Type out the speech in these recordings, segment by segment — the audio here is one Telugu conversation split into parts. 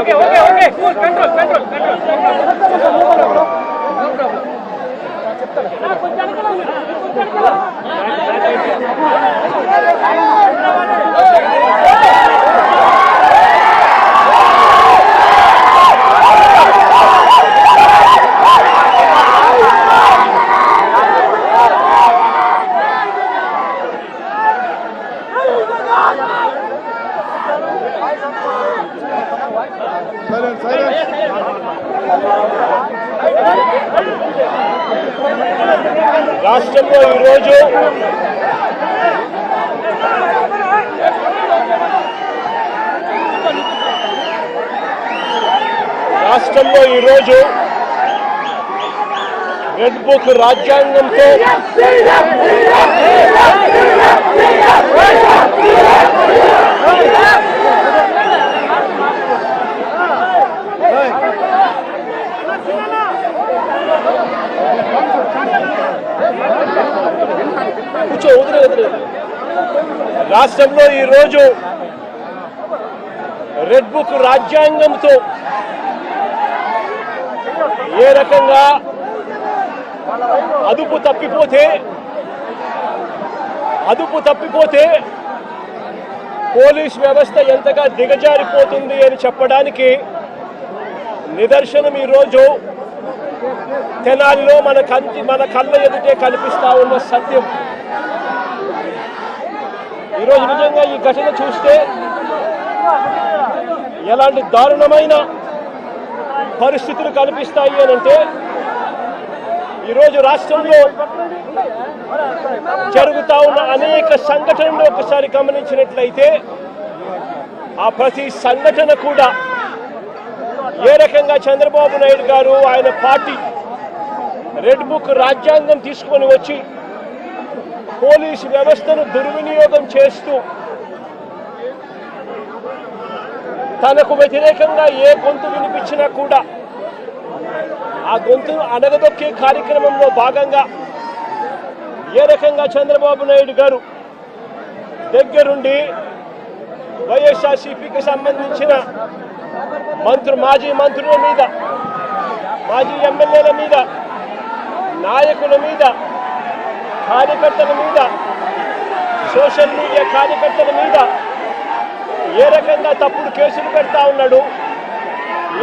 오케이 오케이 오케이 굿 컨트롤 컨트롤 컨트롤 రాష్ట్రంలో ఈరోజు రెడ్ బుక్ రాజ్యాంగంతో కూర్చో వదిలే రాష్ట్రంలో ఈరోజు రెడ్ బుక్ రాజ్యాంగంతో ఏ రకంగా అదుపు తప్పిపోతే అదుపు తప్పిపోతే పోలీస్ వ్యవస్థ ఎంతగా దిగజారిపోతుంది అని చెప్పడానికి నిదర్శనం ఈరోజు తెనాలిలో మన కంటి మన కళ్ళ ఎదుటే కనిపిస్తా ఉన్న సత్యం. ఈరోజు నిజంగా ఈ ఘటన చూస్తే ఎలాంటి దారుణమైన పరిస్థితులు కనిపిస్తాయి అని అంటే ఈరోజు రాష్ట్రంలో జరుగుతా ఉన్న అనేక సంఘటనలు ఒకసారి గమనించినట్లయితే ఆ ప్రతి సంఘటన కూడా ఏ రకంగా చంద్రబాబు నాయుడు గారు ఆయన పార్టీ రెడ్ బుక్ రాజ్యాంగం తీసుకొని వచ్చి పోలీసు వ్యవస్థను దుర్వినియోగం చేస్తూ తనకు వ్యతిరేకంగా ఏ గొంతు వినిపించినా కూడా ఆ గొంతును అనగదొక్కే కార్యక్రమంలో భాగంగా ఏ రకంగా చంద్రబాబు నాయుడు గారు దగ్గరుండి వైఎస్ఆర్సీపీకి సంబంధించిన మంత్రు మాజీ మంత్రుల మీద మాజీ ఎమ్మెల్యేల మీద నాయకుల మీద కార్యకర్తల మీద సోషల్ మీడియా కార్యకర్తల మీద ఏ రకంగా తప్పుడు కేసులు పెడతా ఉన్నాడు?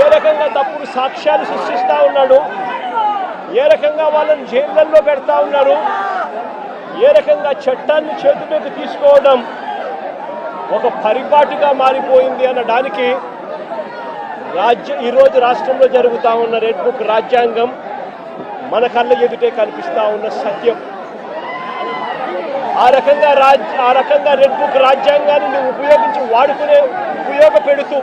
ఏ రకంగా తప్పుడు సాక్ష్యాలు సృష్టిస్తూ ఉన్నాడు? ఏ రకంగా వాళ్ళని జైళ్ళల్లో పెడతా ఉన్నారు ఏ రకంగా చట్టాన్ని చేతిలోకి తీసుకోవడం ఒక పరిపాటిగా మారిపోయింది అనడానికి రాజ్య ఈరోజు రాష్ట్రంలో జరుగుతూ ఉన్న రెడ్ బుక్ రాజ్యాంగం మన కళ్ళ ఎదుటే కనిపిస్తూ ఉన్న సత్యం. ఆ రకంగా రాజ్ ఆ రకంగా రెడ్ బుక్ రాజ్యాంగాన్ని నువ్వు ఉపయోగించి వాడుకునే ఉపయోగపెడుతూ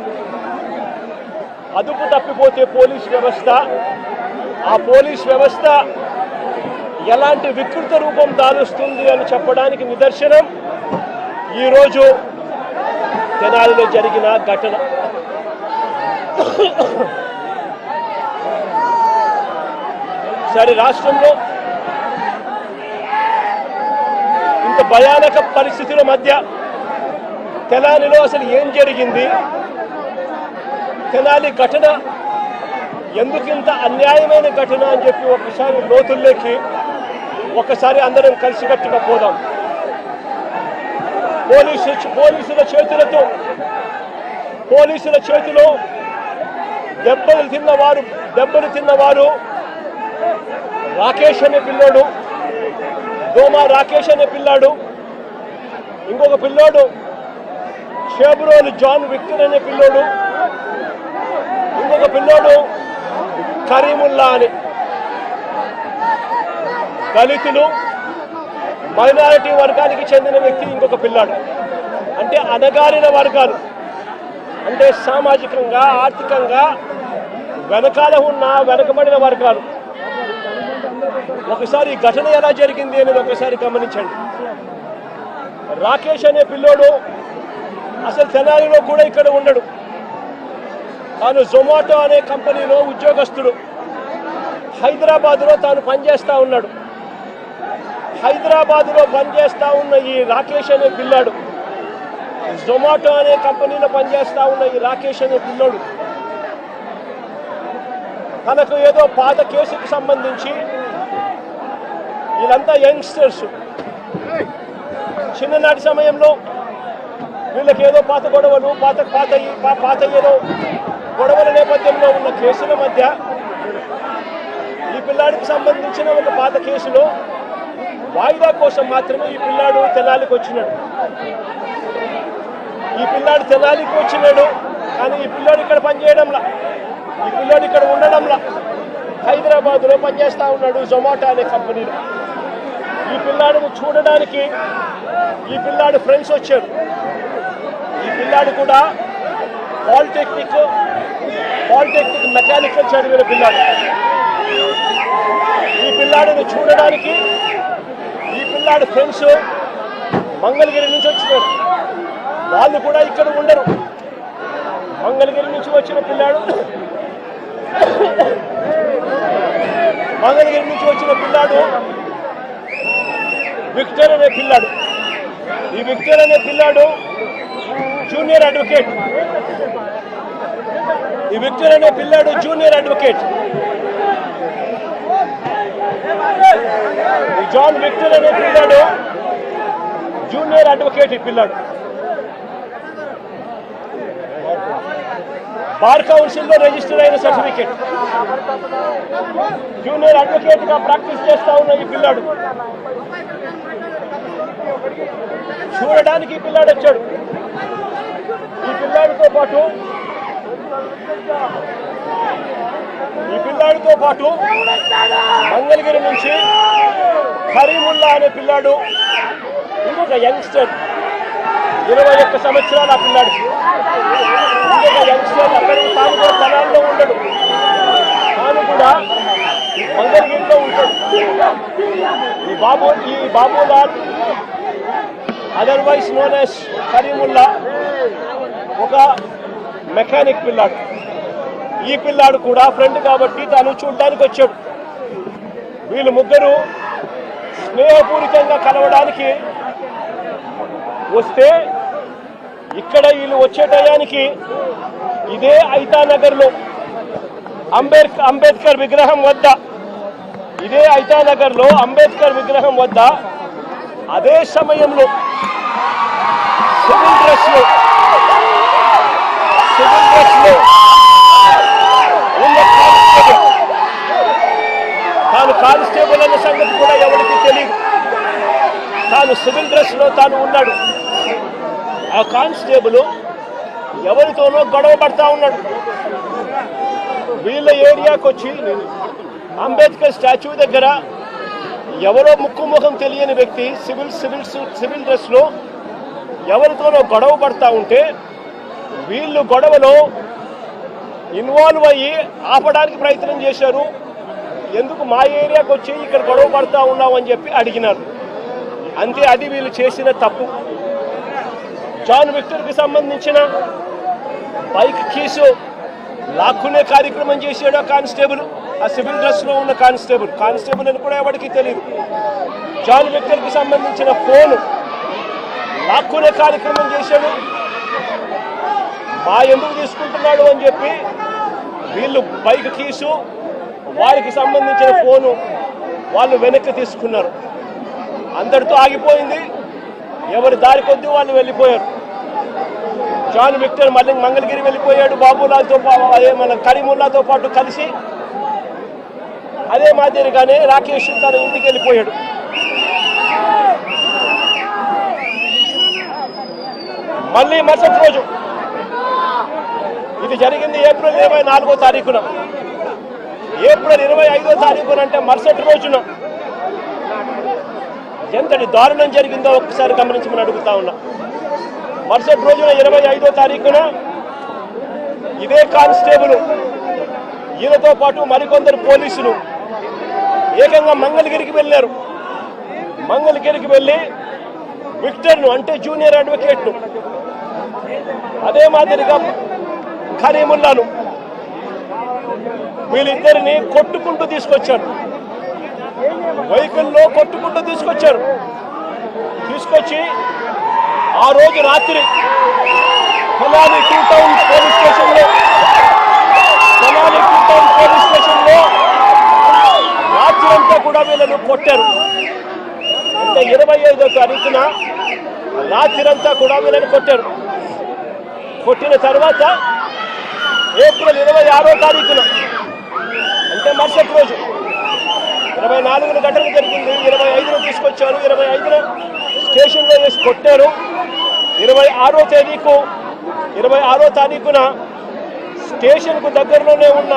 అదుపు తప్పిపోతే పోలీస్ వ్యవస్థ. ఆ పోలీస్ వ్యవస్థ ఎలాంటి వికృత రూపం దాలుస్తుంది అని చెప్పడానికి నిదర్శనం. ఈరోజు తెనాలిలో జరిగిన ఘటన. సరే రాష్ట్రంలో ఇంత భయానక పరిస్థితుల మధ్య తెనాలిలో అసలు ఏం జరిగింది? తెనాలి ఘటన ఎందుకింత అన్యాయమైన ఘటన అని చెప్పి ఒకసారి లోతుల్లోకి ఒకసారి అందరం కలిసికట్టుగా పోదాం. పోలీసు పోలీసుల చేతులతో పోలీసుల చేతిలో దెబ్బలు తిన్నవారు దెబ్బలు తిన్నవారు రాకేష్ అనే పిల్లోడు దోమ రాకేష్ అనే పిల్లాడు. ఇంకొక పిల్లోడు షేబ్రోలు జాన్ విక్టర్ అనే పిల్లోడు. ఇంకొక పిల్లోడు కరీముల్లా అని. దళితులు మైనారిటీ వర్గానికి చెందిన వ్యక్తి ఇంకొక పిల్లాడు. అంటే అనగారిన వర్గాలు. అంటే సామాజికంగా ఆర్థికంగా వెనకాల ఉన్న వెనకబడిన వర్గాలు. ఒకసారి ఘటన ఎలా జరిగింది అనేది ఒకసారి గమనించండి. రాకేష్ అనే పిల్లోడు అసలు తెనాలిలో కూడా ఇక్కడ ఉండడు. తాను జొమాటో అనే కంపెనీలో ఉద్యోగస్తుడు. హైదరాబాద్లో తాను పనిచేస్తూ ఉన్నాడు. హైదరాబాద్లో పనిచేస్తూ ఉన్న ఈ రాకేష్ అనే పిల్లాడు జొమాటో అనే కంపెనీలో పనిచేస్తూ ఉన్న ఈ రాకేష్ అనే పిల్లోడు తనకు ఏదో పాత కేసుకు సంబంధించి వీళ్ళంతా యంగ్స్టర్స్. చిన్ననాటి సమయంలో వీళ్ళకి ఏదో పాత గొడవలు పాత పాత పాత ఏదో గొడవల నేపథ్యంలో ఉన్న కేసుల మధ్య ఈ పిల్లాడికి సంబంధించిన ఒక పాత కేసులో వాయిదా కోసం మాత్రమే ఈ పిల్లాడు తెనాలికి వచ్చినాడు. ఈ పిల్లాడు తెనాలికి వచ్చినాడు కానీ ఈ పిల్లాడు ఇక్కడ పనిచేయడంలా. ఈ పిల్లాడు ఇక్కడ ఉండడంలా. హైదరాబాద్లో పనిచేస్తూ ఉన్నాడు జొమాటో అనే కంపెనీలో. ఈ పిల్లాడిని చూడడానికి ఈ పిల్లాడు ఫ్రెండ్స్ వచ్చారు ఈ పిల్లాడు కూడా పాలిటెక్నిక్ పాలిటెక్నిక్ మెకానికల్ చదివిన పిల్లాడు. ఈ పిల్లాడిని చూడడానికి ఈ పిల్లాడు ఫ్రెండ్స్ మంగళగిరి నుంచి వచ్చినారు వాళ్ళు కూడా ఇక్కడ ఉండరు. మంగళగిరి నుంచి వచ్చిన పిల్లాడు మంగళగిరి నుంచి వచ్చిన పిల్లాడు విక్టర్ అనే పిల్లాడు. ఈ విక్టర్ అనే పిల్లాడు జూనియర్ అడ్వకేట్. ఈ విక్టర్ అనే పిల్లాడు జూనియర్ అడ్వకేట్. ఈ జాన్ విక్టర్ అనే పిల్లాడు జూనియర్ అడ్వకేట్ ఈ పిల్లాడు. బార్ కౌన్సిల్లో రిజిస్టర్ అయిన సర్టిఫికేట్. జూనియర్ అడ్వకేట్గా ప్రాక్టీస్ చేస్తా ఉన్న ఈ పిల్లాడు. చూడడానికి ఈ పిల్లాడు వచ్చాడు. ఈ పిల్లాడితో పాటు ఈ పిల్లాడితో పాటు మంగళగిరి నుంచి కరీముల్లా అనే పిల్లాడు ఇంకొక యంగ్స్టర్ ఇరవై ఒక్క సంవత్సరాలు ఆ పిల్లాడికి తాను కూడా తనాల్లో ఉండడు. తాను కూడా మంగళగిరిలో ఉంటాడు. ఈ బాబు ఈ Babulal otherwise known as Karimulla ఒక మెకానిక్ పిల్లాడు. ఈ పిల్లాడు కూడా ఫ్రెండ్ కాబట్టి తను చూడడానికి వచ్చాడు. వీళ్ళు ముగ్గురు స్నేహపూరితంగా కలవడానికి వస్తే ఇక్కడ వీళ్ళు వచ్చే టయానికి ఇదే ఐతానగర్లో అంబేద్కర్ అంబేద్కర్ విగ్రహం వద్ద ఇదే ఐతానగర్లో అంబేద్కర్ విగ్రహం వద్ద అదే సమయంలో సివిల్ డ్రెస్లో సివిల్ డ్రెస్లో తాను కానిస్టేబుల్ అన్న సంగతి కూడా ఎవరికి తెలియదు. తాను సివిల్ డ్రెస్లో తాను ఉన్నాడు. ఆ కానిస్టేబుల్ ఎవరితోనో గొడవ పడతా ఉన్నాడు. వీళ్ళ ఏరియాకి వచ్చి అంబేద్కర్ స్టాచ్యూ దగ్గర ఎవరో ముక్కు ముఖం తెలియని వ్యక్తి సివిల్ సివిల్ సివిల్ డ్రెస్లో ఎవరితోనో గొడవ పడతా ఉంటే వీళ్ళు గొడవలో ఇన్వాల్వ్ అయ్యి ఆపడానికి ప్రయత్నం చేశారు. ఎందుకు మా ఏరియాకి వచ్చి ఇక్కడ గొడవ పడతా ఉన్నావు అని చెప్పి అడిగినారు. అంతే అది వీళ్ళు చేసిన తప్పు. జాన్ విక్టర్కి సంబంధించిన బైక్ కేసు లాక్కునే కార్యక్రమం చేశాడు ఆ కానిస్టేబుల్. ఆ సివిల్ డ్రెస్లో ఉన్న కానిస్టేబుల్. కానిస్టేబుల్ అని కూడా ఎవరికి తెలియదు. జాన్ విక్టర్కి సంబంధించిన ఫోను లాక్కునే కార్యక్రమం చేశాడు. మా ఎందుకు తీసుకుంటున్నాడు అని చెప్పి వీళ్ళు బైక్ కీసు వారికి సంబంధించిన ఫోను వాళ్ళు వెనక్కి తీసుకున్నారు. అందరితో ఆగిపోయింది. ఎవరి దారి కొద్దీ వాళ్ళు వెళ్ళిపోయారు. జాన్ విక్టర్ మళ్ళీ మంగళగిరి వెళ్ళిపోయాడు. బాబులాల్తో అదే మన కరీముల్లాతో పాటు కలిసి అదే మాదిరిగానే రాకేష్ తన ఇంటికి వెళ్ళిపోయాడు. మళ్ళీ మరుసటి రోజు ఇది జరిగింది ఏప్రిల్ ఇరవై నాలుగో తారీఖున. ఏప్రిల్ ఇరవై ఐదో తారీఖున అంటే మరుసటి రోజున ఎంతటి దారుణం జరిగిందో ఒక్కసారి గమనించమని అడుగుతా ఉన్నా. మరుసటి రోజున ఇరవై ఐదో తారీఖున ఇదే కానిస్టేబుల్ ఈయనతో పాటు మరికొందరు పోలీసులు ఏకంగా మంగళగిరికి వెళ్ళారు. మంగళగిరికి వెళ్ళి విక్టర్ను అంటే జూనియర్ అడ్వకేట్ను అదే మాదిరిగా కరీముల్లాను వీళ్ళిద్దరిని కొట్టుకుంటూ తీసుకొచ్చారు. వెహికల్లో కొట్టుకుంటూ తీసుకొచ్చారు. తీసుకొచ్చి ఆ రోజు రాత్రి తెనాలి టూ టౌన్ పోలీస్ స్టేషన్లో తెనాలి టూ టౌన్ పోలీస్ స్టేషన్లో రాత్రి అంతా కూడా వీళ్ళను కొట్టారు. అంటే ఇరవై ఐదో తారీఖున రాత్రి అంతా కూడా వీళ్ళని కొట్టారు. కొట్టిన తర్వాత ఏప్రిల్ ఇరవై ఆరో తారీఖున అంటే మరుసటి రోజు ఇరవై నాలుగున ఘటన జరిగింది ఇరవై ఐదున తీసుకొచ్చారు ఇరవై ఐదున స్టేషన్లో వేసి కొట్టారు. ఇరవై ఆరో తేదీకు ఇరవై ఆరో తారీఖున స్టేషన్కు దగ్గరలోనే ఉన్న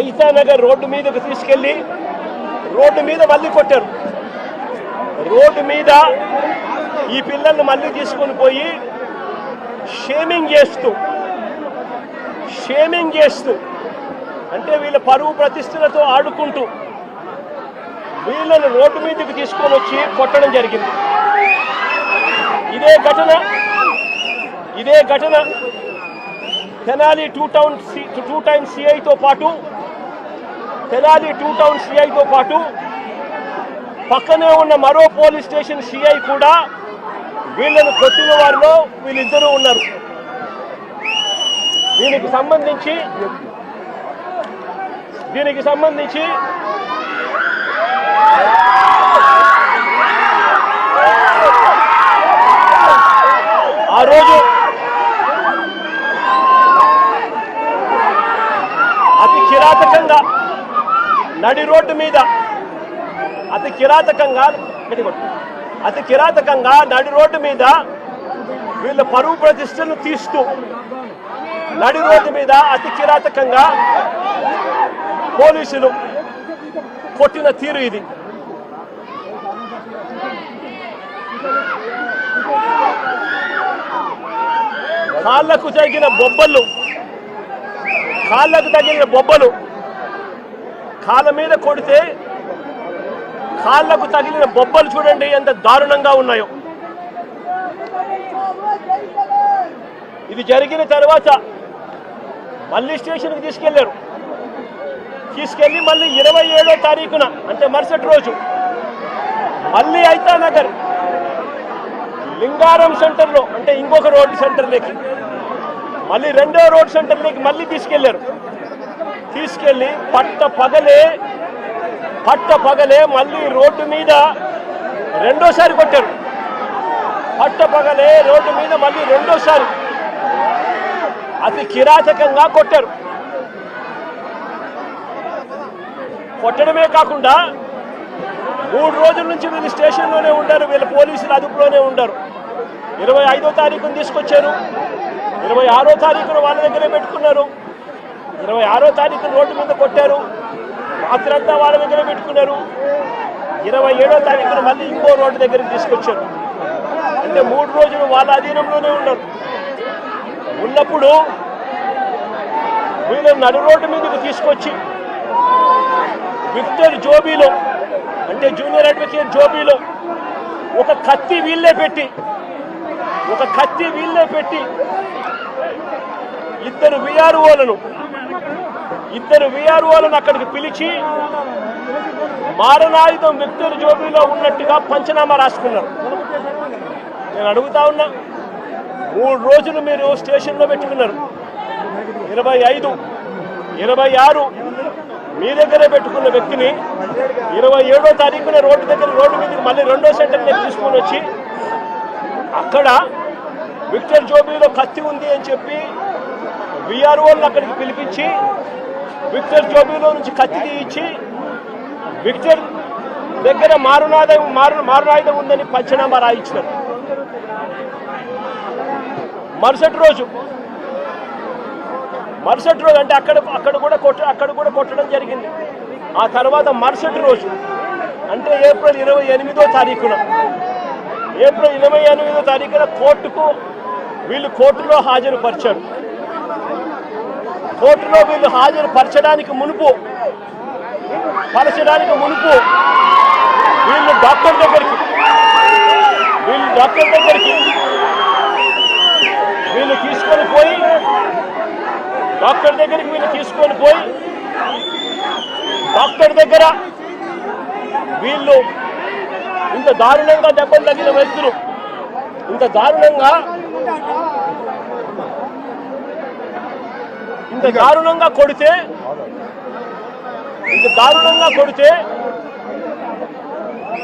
ఐతానగర్ రోడ్డు మీదకు తీసుకెళ్ళి రోడ్డు మీద మళ్ళీ కొట్టారు. రోడ్డు మీద ఈ పిల్లల్ని మళ్ళీ తీసుకొని పోయి షేమింగ్ చేస్తూ షేమింగ్ చేస్తూ అంటే వీళ్ళ పరువు ప్రతిష్టలతో ఆడుకుంటూ వీళ్ళను రోడ్డు మీదకి తీసుకొని వచ్చి కొట్టడం జరిగింది. ఇదే ఘటన ఇదే ఘటన Tenali two town two time సిఐతో పాటు తెనాలి టూ టౌన్ సిఐతో పాటు పక్కనే ఉన్న మరో పోలీస్ స్టేషన్ సిఐ కూడా వీళ్ళను కొట్టిన వారిలో వీళ్ళిద్దరూ ఉన్నారు. దీనికి సంబంధించి దీనికి సంబంధించి ఆ రోజు అతి కిరాతకంగా నడి రోడ్డు మీద అతి కిరాతకంగా అతి కిరాతకంగా నడి రోడ్డు మీద వీళ్ళ పరువు ప్రతిష్టను తీస్తూ నడి రోడ్డు మీద అతి కిరాతకంగా పోలీసులు కొట్టిన తీరు ఇది. కాళ్ళకు తగిన బొబ్బలు. కాళ్ళకు తగిన బొబ్బలు. కాళ్ళ మీద కొడితే కాళ్ళకు తగిలిన బొబ్బలు చూడండి ఎంత దారుణంగా ఉన్నాయో. ఇది జరిగిన తర్వాత మళ్ళీ స్టేషన్కి తీసుకెళ్ళారు. తీసుకెళ్ళి మళ్ళీ ఇరవై ఏడో తారీఖున అంటే మరుసటి రోజు మళ్ళీ అయితా నగర్ లింగారం సెంటర్లో అంటే ఇంకొక రోడ్ సెంటర్లోకి మళ్ళీ రెండో రోడ్ సెంటర్లోకి మళ్ళీ తీసుకెళ్ళారు. తీసుకెళ్ళి పట్ట పగలే పట్ట పగలే మళ్ళీ రోడ్డు మీద రెండోసారి కొట్టారు. పట్ట పగలే రోడ్డు మీద మళ్ళీ రెండోసారి అతి కిరాతకంగా కొట్టారు. కొట్టడమే కాకుండా మూడు రోజుల నుంచి వీళ్ళు స్టేషన్లోనే ఉంటారు వీళ్ళ పోలీసులు అదుపులోనే ఉంటారు ఇరవై ఐదో తారీఖున తీసుకొచ్చారు. ఇరవై ఆరో తారీఖున వాళ్ళ దగ్గరే పెట్టుకున్నారు. ఇరవై ఆరో తారీఖున రోడ్డు మీద కొట్టారు. రాత్రంతా వాళ్ళ దగ్గరే పెట్టుకున్నారు. ఇరవై ఏడో తారీఖున మళ్ళీ ఇంకో రోడ్డు దగ్గరికి తీసుకొచ్చారు. అంటే మూడు రోజులు వాళ్ళ అధీనంలోనే ఉన్నారు ఉన్నప్పుడు వీళ్ళు నడు రోడ్డు మీదకి తీసుకొచ్చి విక్టర్ జోబీలో అంటే జూనియర్ అడ్వకేట్ జోబీలో ఒక కత్తి వీళ్ళే పెట్టి ఒక కత్తి వీళ్ళే పెట్టి ఇద్దరు విఆర్ఓలను ఇద్దరు విఆర్ఓలను అక్కడికి పిలిచి మారణాయుధం విక్టర్ జోబీలో ఉన్నట్టుగా పంచనామా రాసుకున్నారు. నేను అడుగుతా ఉన్నా మూడు రోజులు మీరు స్టేషన్లో పెట్టుకున్నారు. ఇరవై ఐదు ఇరవై ఆరు మీ దగ్గరే పెట్టుకున్న వ్యక్తిని ఇరవై ఏడో తారీఖున రోడ్డు దగ్గర రోడ్డు మీదకి మళ్ళీ రెండో సెంటర్కి తీసుకొని వచ్చి అక్కడ విక్టర్ జోబీలో కత్తి ఉంది అని చెప్పి విఆర్ఓలను అక్కడికి పిలిపించి విక్టర్ జోబీలో నుంచి కత్తి తీయించి విక్టర్ దగ్గర మారునాదం మారు మారునాయుధం ఉందని పంచనామా రాయించినారు. మరుసటి రోజు మరుసటి రోజు అంటే అక్కడ అక్కడ కూడా కొట్ట అక్కడ కూడా కొట్టడం జరిగింది. ఆ తర్వాత మరుసటి రోజు అంటే ఏప్రిల్ ఇరవై ఎనిమిదో తారీఖున ఏప్రిల్ ఇరవై ఎనిమిదో తారీఖున కోర్టుకు వీళ్ళు కోర్టులో హాజరుపరిచారు. కోర్టులో వీళ్ళు హాజరు పరచడానికి మునుపు పరచడానికి మునుపు వీళ్ళు డాక్టర్ దగ్గరికి వీళ్ళు డాక్టర్ దగ్గరికి వీళ్ళు తీసుకొని పోయి డాక్టర్ దగ్గరికి వీళ్ళు తీసుకొని పోయి డాక్టర్ దగ్గర వీళ్ళు ఇంత దారుణంగా దెబ్బలు తగిన వ్యక్తులు ఇంత దారుణంగా ఇంత దారుణంగా కొడితే ఇంత దారుణంగా కొడితే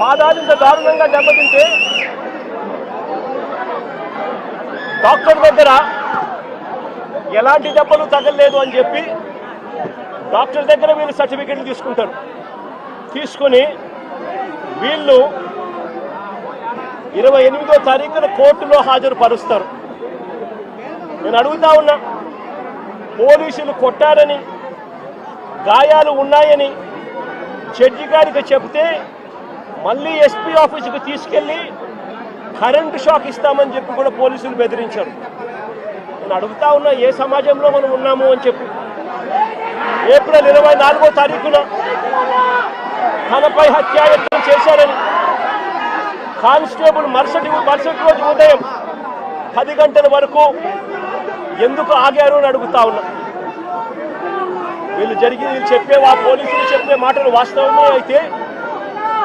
పాదాలు ఇంత దారుణంగా దెబ్బతింటే డాక్టర్ దగ్గర ఎలాంటి దెబ్బలు తగలలేదు అని చెప్పి డాక్టర్ దగ్గర వీళ్ళు సర్టిఫికెట్లు తీసుకుంటారు. తీసుకుని వీళ్ళు ఇరవై ఎనిమిదో తారీఖున కోర్టులో హాజరుపరుస్తారు. నేను అడుగుతా ఉన్నా పోలీసులు కొట్టారని గాయాలు ఉన్నాయని జడ్జి గారికి చెప్తే మళ్ళీ ఎస్పీ ఆఫీసుకు తీసుకెళ్ళి కరెంటు షాక్ ఇస్తామని చెప్పి కూడా పోలీసులు బెదిరించారు. నేను అడుగుతా ఉన్నా ఏ సమాజంలో మనం ఉన్నాము అని చెప్పి. ఏప్రిల్ ఇరవై నాలుగో తారీఖున తనపై హత్యాయత్నం చేశారని కానిస్టేబుల్ మరుసటి మరుసటి రోజు ఉదయం పది గంటల వరకు ఎందుకు ఆగారు అని అడుగుతా ఉన్నా. వీళ్ళు జరిగి వీళ్ళు చెప్పే ఆ పోలీసులు చెప్పే మాటలు వాస్తవమే అయితే